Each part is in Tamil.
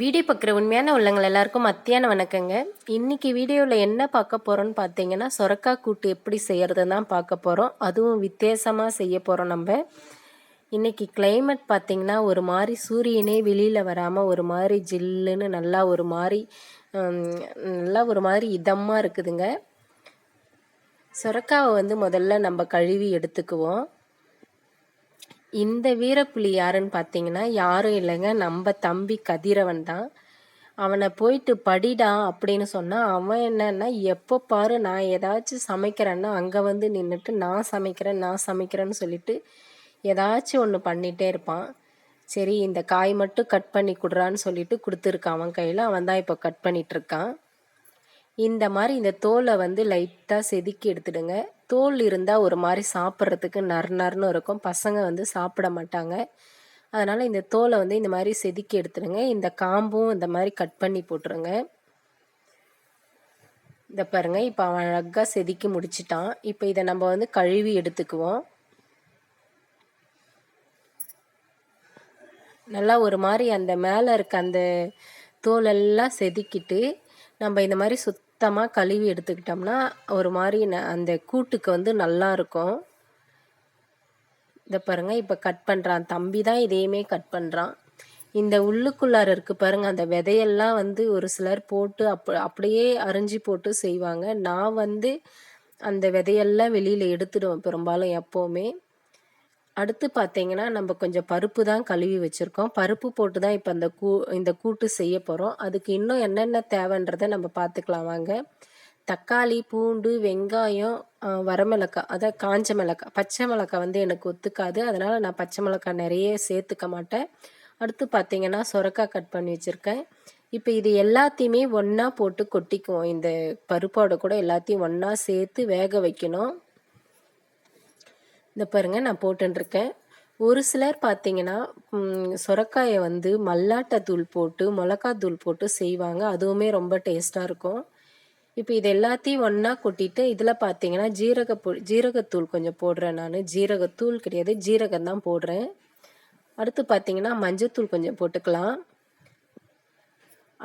வீடியோ பார்க்குற உண்மையான உள்ளங்கள் எல்லாருக்கும் மத்தியான வணக்கங்க. இன்னைக்கு வீடியோவில் என்ன பார்க்க போகிறோம்னு பார்த்தீங்கன்னா சொரக்காய் கூட்டு எப்படி செய்கிறதுன்னு தான் பார்க்க போகிறோம் அதுவும் வித்தியாசமாக செய்ய போகிறோம் நம்ம. இன்னைக்கு கிளைமேட் பார்த்திங்கன்னா ஒரு மாதிரி சூரியனே வெளியில் வராமல் ஒரு மாதிரி ஜில்லுன்னு நல்லா ஒரு மாதிரி நல்லா ஒரு மாதிரி இதமாக இருக்குதுங்க. சொரக்காவை வந்து முதல்ல நம்ம கழுவி எடுத்துக்குவோம். இந்த வீரப்புலி யாருன்னு பார்த்தீங்கன்னா யாரும் இல்லைங்க. நம்ம தம்பி கதிரவன் தான். அவனை போயிட்டு படிடா அப்படின்னு சொன்னால் அவன் என்னன்னா எப்போ பாரு நான் ஏதாச்சும் சமைக்கிறேன்னா அங்கே வந்து நின்றுட்டு நான் சமைக்கிறேன் நான் சமைக்கிறேன்னு சொல்லிட்டு ஏதாச்சும் ஒன்று பண்ணிகிட்டே இருப்பான். சரி இந்த காய் மட்டும் கட் பண்ணி கொடுறான்னு சொல்லிட்டு கொடுத்துருக்கான் அவன் கையில். அவன் தான் இப்போ கட் பண்ணிகிட்ருக்கான் இந்த மாதிரி இந்த தோலை வந்து லைட்டாக செதுக்கி எடுத்துடுங்க. தோல் இருந்தால் ஒரு மாதிரி சாப்பிட்றதுக்கு நர் நர்னு இருக்கும். பசங்க வந்து சாப்பிட மாட்டாங்க. அதனால் இந்த தோலை வந்து இந்த மாதிரி செதுக்கி எடுத்துடுங்க இந்த காம்பும் இந்த மாதிரி கட் பண்ணி போட்டுருங்க. இந்த பாருங்க. இப்போ அவன் அழகாக செதுக்கி முடிச்சிட்டான். இப்போ இதை நம்ம வந்து கழுவி எடுத்துக்குவோம். நல்லா ஒரு மாதிரி அந்த மேலே இருக்க அந்த தோலெல்லாம் செதுக்கிட்டு நம்ம இந்த மாதிரி சுத்தமாக கழுவி எடுத்துக்கிட்டோம்னா ஒரு மாதிரி ந- அந்த கூட்டுக்கு வந்து நல்லா இருக்கும். இதை பாருங்க இப்போ கட் பண்ணுறான் தம்பி தான் இதையுமே கட் பண்ணுறான் இந்த உள்ளுக்குள்ளார இருக்கு பாருங்க அந்த விதையெல்லாம் வந்து ஒரு சிலர் போட்டு அப் அப்படியே அரிஞ்சு போட்டு செய்வாங்க. நான் வந்து அந்த விதையெல்லாம் வெளியில் எடுத்துடுவேன் பெரும்பாலும் எப்போவுமே. அடுத்து பார்த்தீங்கன்னா நம்ம கொஞ்சம் பருப்பு தான் கழுவி வச்சுருக்கோம். பருப்பு போட்டு தான் இப்போ அந்த கூ இந்த கூட்டு செய்ய போகிறோம் அதுக்கு இன்னும் என்னென்ன தேவைன்றதை நம்ம பார்த்துக்கலாம் வாங்க. தக்காளி பூண்டு வெங்காயம் வரமிளக்காய் அதாவது காஞ்ச மிளகாய். பச்சை மிளகாய் வந்து எனக்கு ஒத்துக்காது. அதனால் நான் பச்சை மிளகாய் நிறைய சேர்த்துக்க மாட்டேன். அடுத்து பார்த்தீங்கன்னா சொரக்காய் கட் பண்ணி வச்சுருக்கேன். இப்போ இது எல்லாத்தையுமே ஒன்றா போட்டு கொட்டிக்குவோம். இந்த பருப்போட கூட எல்லாத்தையும் ஒன்றா சேர்த்து வேக வைக்கணும். இந்த பாருங்க நான் போட்டுருக்கேன் ஒரு சிலர் பார்த்தீங்கன்னா சுரக்காயை வந்து மல்லாட்டை தூள் போட்டு மிளகாத்தூள் போட்டு செய்வாங்க. அதுவுமே ரொம்ப டேஸ்ட்டாக இருக்கும். இப்போ இது எல்லாத்தையும் ஒன்றா கொட்டிட்டு இதில் பார்த்தீங்கன்னா ஜீரக பொ ஜீரகத்தூள் கொஞ்சம் போடுறேன் நான். ஜீரகத்தூள் கிடையாது ஜீரகம் தான் போடுறேன். அடுத்து பார்த்தீங்கன்னா மஞ்சத்தூள் கொஞ்சம் போட்டுக்கலாம்.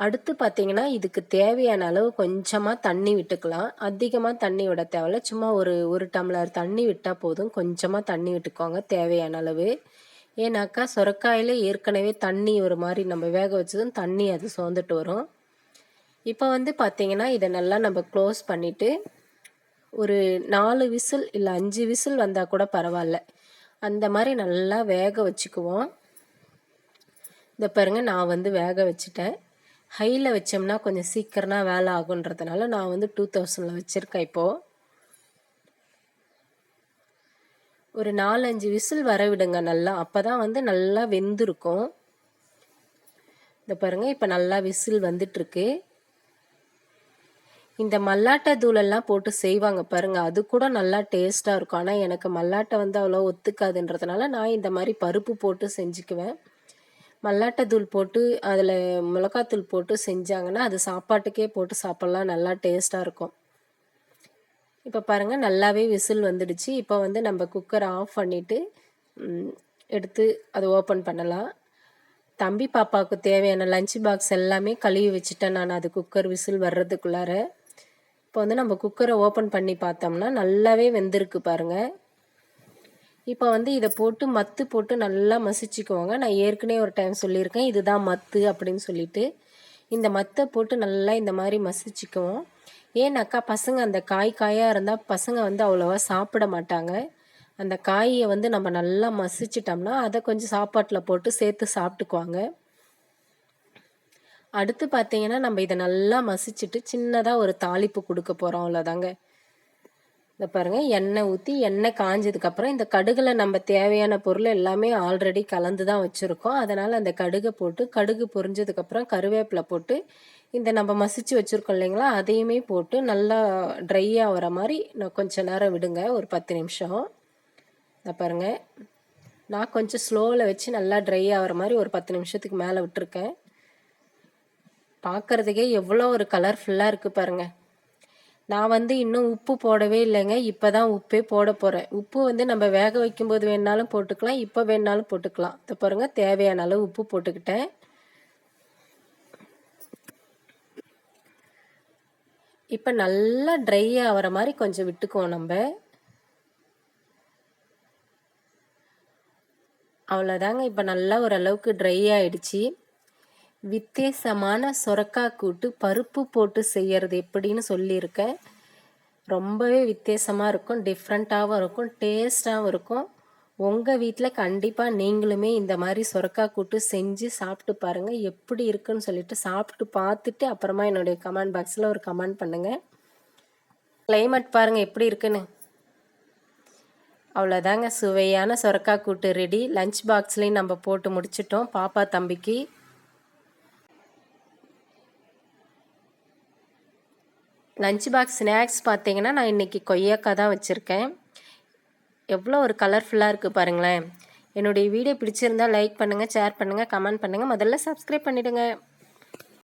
அடுத்து பார்த்தீங்கன்னா இதுக்கு தேவையான அளவு கொஞ்சமாக தண்ணி விட்டுக்கலாம். அதிகமாக தண்ணி விட தேவையில்ல. சும்மா ஒரு ஒரு டம்ளர் தண்ணி விட்டால் போதும். கொஞ்சமாக தண்ணி விட்டுக்கோங்க தேவையான அளவு. ஏன்னாக்கா சொரக்காயில் ஏற்கனவே தண்ணி ஒரு மாதிரி நம்ம வேக வச்சதும் தண்ணி அது சோர்ந்துட்டு வரும். இப்போ வந்து பார்த்தீங்கன்னா இதை நல்லா நம்ம க்ளோஸ் பண்ணிவிட்டு ஒரு நாலு விசில் இல்லை அஞ்சு விசில் வந்தால் கூட பரவாயில்ல. அந்த மாதிரி நல்லா வேக வச்சுக்குவோம். இந்த பாருங்க நான் வந்து வேக வச்சுட்டேன். ஹையில் வச்சோம்னா கொஞ்சம் சீக்கிரமாக வேலை ஆகுன்றதுனால நான் வந்து டூ தௌசண்டில் வச்சுருக்கேன் இப்போது ஒரு நாலஞ்சு விசில் வர விடுங்க நல்லா. அப்போ தான் வந்து நல்லா வெந்திருக்கும். இந்த பாருங்கள் இப்போ நல்லா விசில் வந்துட்டுருக்கு. இந்த மல்லாட்டை தூளெல்லாம் போட்டு செய்வாங்க பாருங்கள் அது கூட நல்லா டேஸ்ட்டாக இருக்கும். ஆனால் எனக்கு மல்லாட்டை வந்து அவ்வளோ ஒத்துக்காதுன்றதுனால நான் இந்த மாதிரி பருப்பு போட்டு செஞ்சுக்குவேன். மல்லாட்டை தூள் போட்டு அதில் மிளகாத்தூள் போட்டு செஞ்சாங்கன்னா அது சாப்பாட்டுக்கே போட்டு சாப்பிட்லாம். நல்லா டேஸ்ட்டாக இருக்கும். இப்போ பாருங்கள் நல்லாவே விசில் வந்துடுச்சு. இப்போ வந்து நம்ம குக்கரை ஆஃப் பண்ணிவிட்டு எடுத்து அதை ஓப்பன் பண்ணலாம். தம்பி பாப்பாவுக்கு தேவையான லஞ்ச் பாக்ஸ் எல்லாமே கழுவி வச்சுட்டேன் நான். அது குக்கர் விசில் வர்றதுக்குள்ளார. இப்போ வந்து நம்ம குக்கரை ஓப்பன் பண்ணி பார்த்தோம்னா நல்லாவே வெந்திருக்கு பாருங்கள் இப்போ வந்து இதை போட்டு மத்து போட்டு நல்லா மசிச்சுக்குவாங்க நான் ஏற்கனவே ஒரு டைம் சொல்லியிருக்கேன். இதுதான் மத்து அப்படின்னு சொல்லிட்டு இந்த மத்தை போட்டு நல்லா இந்த மாதிரி மசிச்சுக்குவோம். ஏன்னாக்கா பசங்க அந்த காய் காயாக இருந்தால் பசங்க வந்து அவ்வளோவா சாப்பிட மாட்டாங்க. அந்த காயை வந்து நம்ம நல்லா மசிச்சிட்டோம்னா அதை கொஞ்சம் சாப்பாட்டில் போட்டு சேர்த்து சாப்பிட்டுக்குவாங்க. அடுத்து பார்த்தீங்கன்னா நம்ம இதை நல்லா மசிச்சுட்டு சின்னதாக ஒரு தாளிப்பு கொடுக்க போகிறோம் அவ்வளோதாங்க இந்த பாருங்க எண்ணெய் ஊற்றி எண்ணெய் காஞ்சதுக்கப்புறம் இந்த கடுகில் நம்ம தேவையான பொருள் எல்லாமே ஆல்ரெடி கலந்து தான் வச்சுருக்கோம். அதனால் அந்த கடுகை போட்டு கடுகு பொரிஞ்சதுக்கப்புறம் கருவேப்பிலை போட்டு இந்த நம்ம மசிச்சு வச்சுருக்கோம் இல்லைங்களா அதையுமே போட்டு நல்லா ட்ரை ஆகிற மாதிரி நான் கொஞ்ச நேரம் விடுங்க ஒரு பத்து நிமிஷம். இந்த பாருங்க நான் கொஞ்சம் ஸ்லோவில் வச்சு நல்லா ட்ரை ஆகிற மாதிரி ஒரு பத்து நிமிஷத்துக்கு மேலே விட்டுருக்கேன். பார்க்கறதுக்கே எவ்வளோ ஒரு கலர்ஃபுல்லாக இருக்குது பாருங்கள் நான் வந்து இன்னும் உப்பு போடவே இல்லைங்க. இப்போ தான் உப்பே போட போகிறேன் உப்பு வந்து நம்ம வேக வைக்கும்போது வேணாலும் போட்டுக்கலாம். இப்போ வேணாலும் போட்டுக்கலாம். இதை பாருங்கள் தேவையான அளவு உப்பு போட்டுக்கிட்டேன். இப்போ நல்லா ட்ரை ஆகிற மாதிரி கொஞ்சம் விட்டுக்குவோம் நம்ம. அவ்வளோதாங்க இப்போ நல்லா ஓரளவுக்கு ட்ரை ஆகிடுச்சி வித்தியாசமான சொரக்காய் கூட்டு பருப்பு போட்டு செய்கிறது எப்படின்னு சொல்லியிருக்கேன் ரொம்பவே வித்தியாசமாக இருக்கும் டிஃப்ரெண்ட்டாகவும் இருக்கும் டேஸ்ட்டாகவும் இருக்கும். உங்கள் வீட்டில் கண்டிப்பாக நீங்களுமே இந்த மாதிரி சுரக்காய் கூட்டு செஞ்சு சாப்பிட்டு பாருங்கள் எப்படி இருக்குன்னு சொல்லிட்டு சாப்பிட்டு பார்த்துட்டு அப்புறமா என்னுடைய கமெண்ட் பாக்ஸில் ஒரு கமெண்ட் பண்ணுங்கள் கிளைமேட் பாருங்கள் எப்படி இருக்குன்னு. அவ்வளோதாங்க சுவையான சுரக்காய் கூட்டு ரெடி லஞ்ச் பாக்ஸ்லேயும் நம்ம போட்டு முடிச்சிட்டோம் பாப்பா தம்பிக்கு. லஞ்ச் பாக்ஸ் ஸ்நாக்ஸ் பார்த்தீங்கன்னா நான் இன்றைக்கி கொய்யாக்காய் தான் வச்சுருக்கேன். எவ்வளோ ஒரு கலர்ஃபுல்லாக இருக்குது பாருங்களேன். என்னுடைய வீடியோ பிடிச்சிருந்தால் லைக் பண்ணுங்கள் ஷேர் பண்ணுங்கள் கமெண்ட் பண்ணுங்கள் முதல்ல சப்ஸ்கிரைப் பண்ணிவிடுங்க